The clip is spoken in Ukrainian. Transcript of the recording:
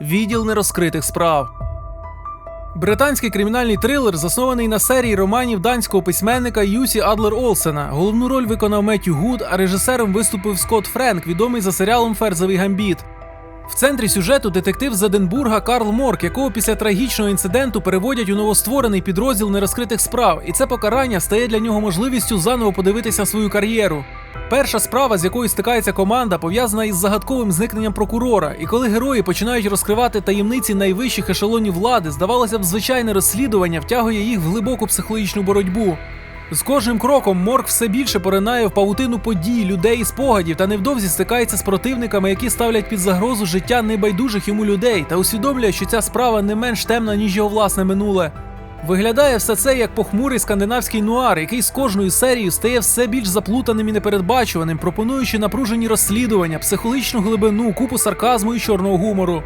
Відділ нерозкритих справ. Британський кримінальний трилер заснований на серії романів данського письменника Юсі Адлер Олсена. Головну роль виконав Меттю Гуд, а режисером виступив Скотт Френк, відомий за серіалом Ферзовий гамбіт. В центрі сюжету детектив з Единбурга Карл Морк, якого після трагічного інциденту переводять у новостворений підрозділ нерозкритих справ, і це покарання стає для нього можливістю заново подивитися свою кар'єру. Перша справа, з якою стикається команда, пов'язана із загадковим зникненням прокурора. І коли герої починають розкривати таємниці найвищих ешелонів влади, здавалося б, звичайне розслідування втягує їх в глибоку психологічну боротьбу. З кожним кроком Морк все більше поринає в павутину подій, людей і спогадів та невдовзі стикається з противниками, які ставлять під загрозу життя небайдужих йому людей, та усвідомлює, що ця справа не менш темна, ніж його власне минуле. Виглядає все це як похмурий скандинавський нуар, який з кожною серією стає все більш заплутаним і непередбачуваним, пропонуючи напружені розслідування, психологічну глибину, купу сарказму і чорного гумору.